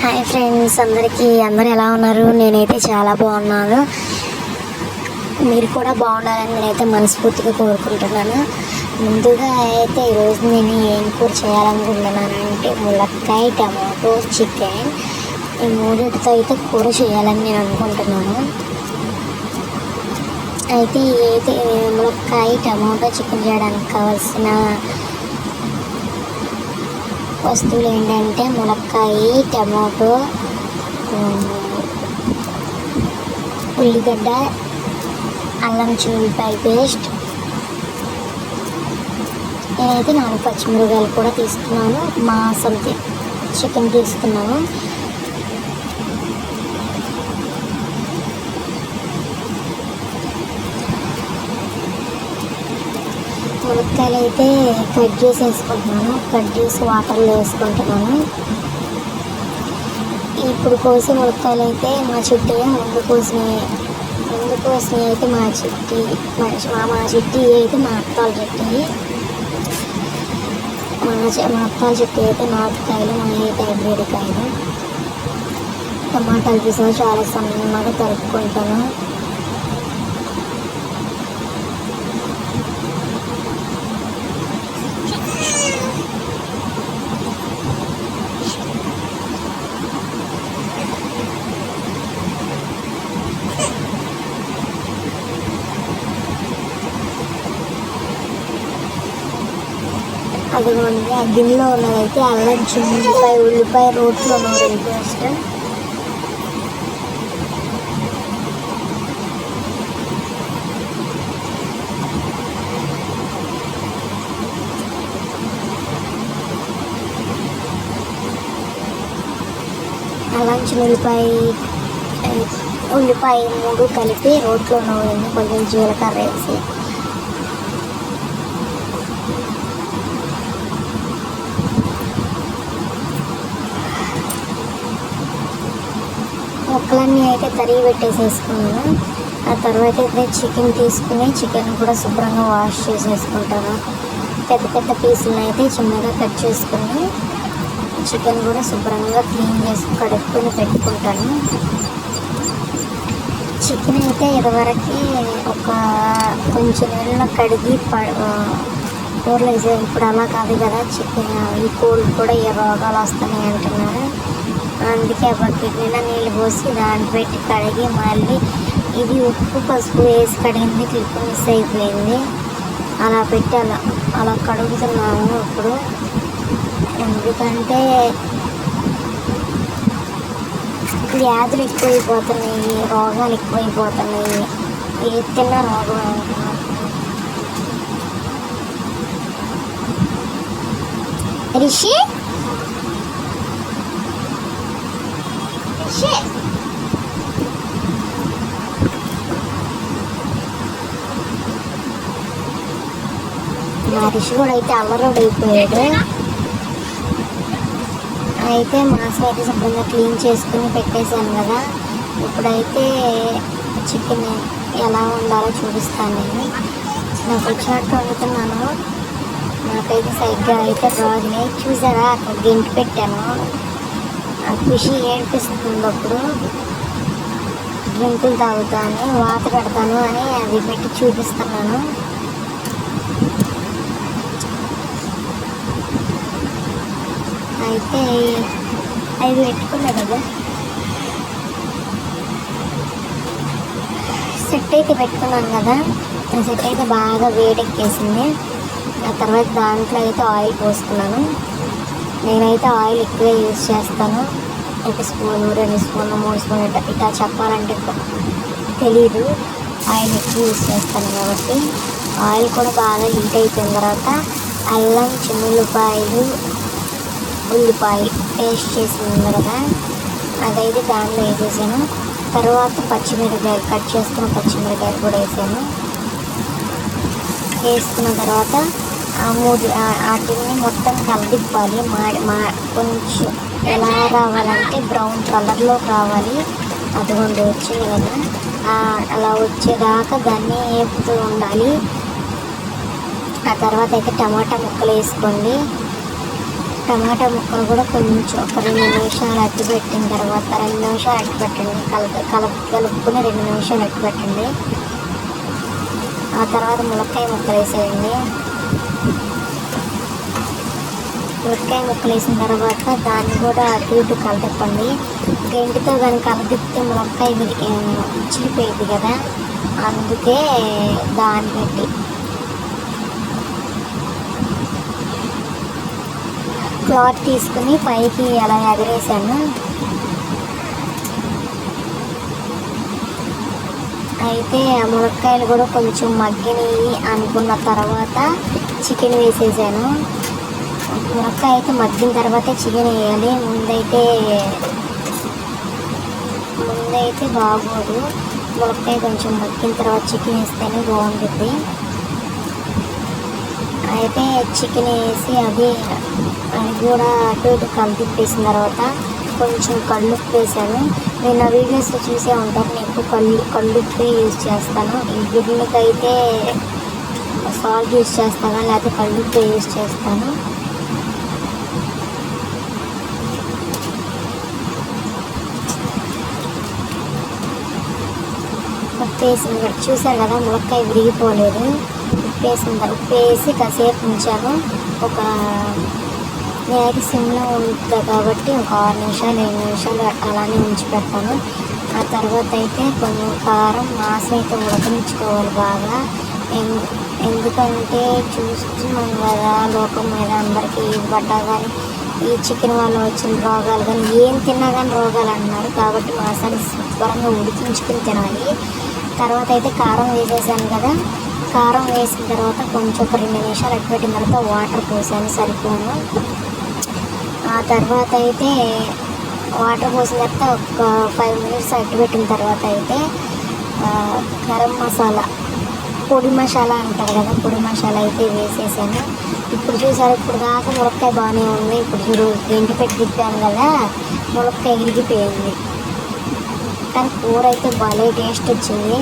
Hi friends అందరికీ అందరు ఎలా ఉన్నారు? నేనైతే చాలా బాగున్నాను. మీరు కూడా బాగుండాలని నేనైతే మనస్ఫూర్తిగా కోరుకుంటున్నాను. ముందుగా అయితే ఈరోజు నేను ఏం కూర చేయాలనుకుంటున్నాను అంటే ములక్కాయ టమాటో చికెన్. ఈ మూడింటితో అయితే కూర చేయాలని నేను అనుకుంటున్నాను. అయితే అయితే ములక్కాయ టమాటో చికెన్ చేయడానికి కావాల్సిన వస్తువులు ఏంటంటే మునక్కాయ టమాటో ఉల్లిగడ్డ అల్లం చిల్లిపాయ పేస్ట్. నేనైతే నాలుగు పచ్చిమిరకాయలు కూడా తీసుకున్నాను. మా సొంత చికెన్ తీసుకున్నాను. మునక్కాయలు అయితే కట్ చేసి వేసుకుంటున్నాను కట్ చేసి వాటర్లో వేసుకుంటున్నాను. ఇప్పుడు కోసే ములక్కాయలు అయితే మా చిట్టి ముందు కోసినవి ముందు కోసినవి అయితే మా చుట్టి మా మా చుట్టి అయితే మా అత్తాల చిట్టి. మా మా అత్తాల చుట్టి అయితే నాటుకాయలు మా అయితే హైబ్రిడ్ కాయలు. టమాటాలు తీసిన చాలా సన్నగా తరుపుకుంటాను అదిగోండి ఆ గిన్నెలో ఉన్నదైతే అల్లం చిల్లిపాయ ఉల్లిపాయ రోట్లో నూనె పేస్ట్ అల్లం చిల్లిపాయ ఉల్లిపాయ మూడు కలిపి రోట్లో నూనె కొంచెం జీలకర్ర వేసి. ముక్కలన్నీ అయితే తరిగి పెట్టేసేసుకున్నాను. ఆ తర్వాత అయితే చికెన్ తీసుకుని చికెన్ కూడా శుభ్రంగా వాష్ చేసేసుకుంటాను. పెద్ద పెద్ద పీసులను అయితే చిన్నగా కట్ చేసుకుని చికెన్ కూడా శుభ్రంగా క్లీన్ చేసి కడుక్కొని పెట్టుకుంటాను. చికెన్ అయితే ఇదివరకు ఒక కొంచెం నీళ్ళలో కడిగి ప- ఆ, కూరలు వేసే ఇప్పుడు అలా కాదు కదా చికెన్ ఈ కోళ్ళు కూడా ఏ రోగాలు వస్తున్నాయి అంటున్నారు. అందుకే ఆ బకెట్ నిండా నీళ్ళు పోసి దాన్ని పెట్టి కడిగి మళ్ళీ ఇది ఉప్పు పసుపు వేసి కడిగింది క్లిప్ మిస్ అయిపోయింది. అలా పెట్టి అలా అలా కడుగుతున్నాము ఇప్పుడు. ఎందుకంటే వ్యాధులు ఎక్కువైపోతున్నాయి రోగాలు ఎక్కువైపోతున్నాయి. ఏ తిన్నా రోగం అంటున్నారు రిషి? రిషి మా కూడా అయితే అల్లరోడు అయిపోయాడు. అయితే మాంసం అయితే శుభ్రంగా క్లీన్ చేసుకుని పెట్టేశాను కదా. ఇప్పుడైతే చికెన్ ఎలా ఉండాలో చూపిస్తాను. నేను నాకు వచ్చినట్టు వండుతున్నాను. నాకైతే సరిగ్గా అయితే రాదు. చూసారా? అక్కడ గింట్ పెట్టాను. ఆ ఖుషి ఏడిపిస్తుంది అప్పుడు డ్రింకులు తాగుతాను వాత పెడతాను అని అది పెట్టి చూపిస్తున్నాను. అయితే అవి పెట్టుకున్నా కదా. సెట్ అయితే పెట్టుకున్నాను కదా. ఆ సెట్ అయితే బాగా వేడెక్కేసింది. ఆ తర్వాత దాంట్లో అయితే ఆయిల్ పోసుకున్నాను. నేనైతే ఆయిల్ ఎక్కువ యూజ్ చేస్తాను. ఒక స్పూన్ రెండు స్పూన్లు మూడు స్పూన్లు ఇట్లా చెప్పాలంటే తెలీదు. ఆయిల్ ఎక్కువ యూజ్ చేస్తాను కాబట్టి. ఆయిల్ కూడా బాగా హీట్ అయిపోయిన తర్వాత అల్లం చిన్నుల్లిపాయలు ఉల్లిపాయ పేస్ట్ చేసింది కదా అదైతే దానిలో వేసేసాను. తర్వాత పచ్చిమిరకాయలు కట్ చేసుకున్న పచ్చిమిరపకాయలు కూడా వేసాను. వేసుకున్న తర్వాత మూడు ఆ- వాటిని మొత్తం కలిపాలి మా మా కొంచెం ఎలా రావాలంటే బ్రౌన్ కలర్లో రావాలి అదిగోండి వచ్చింది కదా. అలా వచ్చేదాకా దాన్ని వేపుతూ ఉండాలి. ఆ తర్వాత అయితే టమాటా ముక్కలు వేసుకోండి. టమాటా ముక్కలు కూడా కొంచెం ఒక రెండు నిమిషాలు అట్టి పెట్టిన తర్వాత రెండు నిమిషాలు అట్టి పెట్టండి. కలుపు కలుపు కలుపుకుని రెండు నిమిషాలు అట్టి పెట్టండి. ఆ తర్వాత ములక్కాయ ముక్కలు వేసేయండి. ములక్కాయ ముక్కలు వేసిన తర్వాత దాన్ని కూడా అటు ఇటు కలపండి. గంటితో కానీ కలదిప్తే మునక్కాయ విరిగి కదా అందుకే దాన్ని పెట్టి. క్లాత్ తీసుకుని పైకి అలా ఎగరేసాను. అయితే ఆ మునక్కాయలు కూడా కొంచెం మగ్గినవి అనుకున్న తర్వాత చికెన్ వేసేసాను. మునక్కాయ అయితే మగ్గిన తర్వాతే చికెన్ వేయాలి. ముందైతే ముందైతే బాగోదు. మునక్కాయ కొంచెం మగ్గిన తర్వాత చికెన్ వేస్తేనే బాగుంటుంది. అయితే చికెన్ వేసి అది అది కూడా అటు ఇటు కలిపిప్పేసిన తర్వాత కొంచెం కళ్ళుప్పేసాను నేను ఆ వీడియోస్లో చూసే ఉంటారు నేను ఎక్కువ కళ్ళు కళ్ళుప్పే యూజ్ చేస్తాను. ఈ గుడ్లకైతే అయితే సాల్ట్ యూజ్ చేస్తాను లేకపోతే కళ్ళుప్పే యూజ్ చేస్తాను. ఉప్పు వేసిన చూసారు కదా ములక్కాయ విరిగిపోలేదు. ఉప్పు వేసిన ఉప్పు వేసి కాసేపు ఉంచాను. ఒక నేనైతే సిమ్లో ఉంటుంది కాబట్టి ఒక ఆరు నిమిషాలు ఏడు నిమిషాలు అలానే ఉంచి పెడతాను. ఆ తర్వాత అయితే కొంచెం కారం మాసం అయితే ఉడకనిచ్చుకోవాలి బాగా. ఎందుకంటే చూస్తున్నాం కదా లోకం మీద అందరికీ ఇది పడ్డా కానీ ఈ చికెన్ వల్ల వచ్చిన రోగాలు కానీ ఏం తిన్నా కానీ రోగాలు అన్నారు కాబట్టి మాసాన్ని శుభ్రంగా ఉడికించుకుని తినాలి. తర్వాత అయితే కారం వేసేసాను కదా కారం వేసిన తర్వాత కొంచెం ఒక రెండు నిమిషాలు అట్టు పెట్టిన తర్వాత వాటర్ పోసాను సరిపోను. ఆ తర్వాత అయితే వాటర్ పోసిన తర్వాత ఒక ఫైవ్ మినిట్స్ అట్టు పెట్టిన తర్వాత అయితే గరం మసాలా పొడి మసాలా అంటారు కదా పొడి మసాలా అయితే వేసేసాను. ఇప్పుడు చూసారు ఇప్పుడు దాకా ములక్కాయ బాగానే ఉంది. ఇప్పుడు చూడు ఎండి పెట్టి తిప్పాను కదా ములక్కాయ ఇరిగిపోయింది. కానీ కూర అయితే భలే టేస్ట్ వచ్చింది.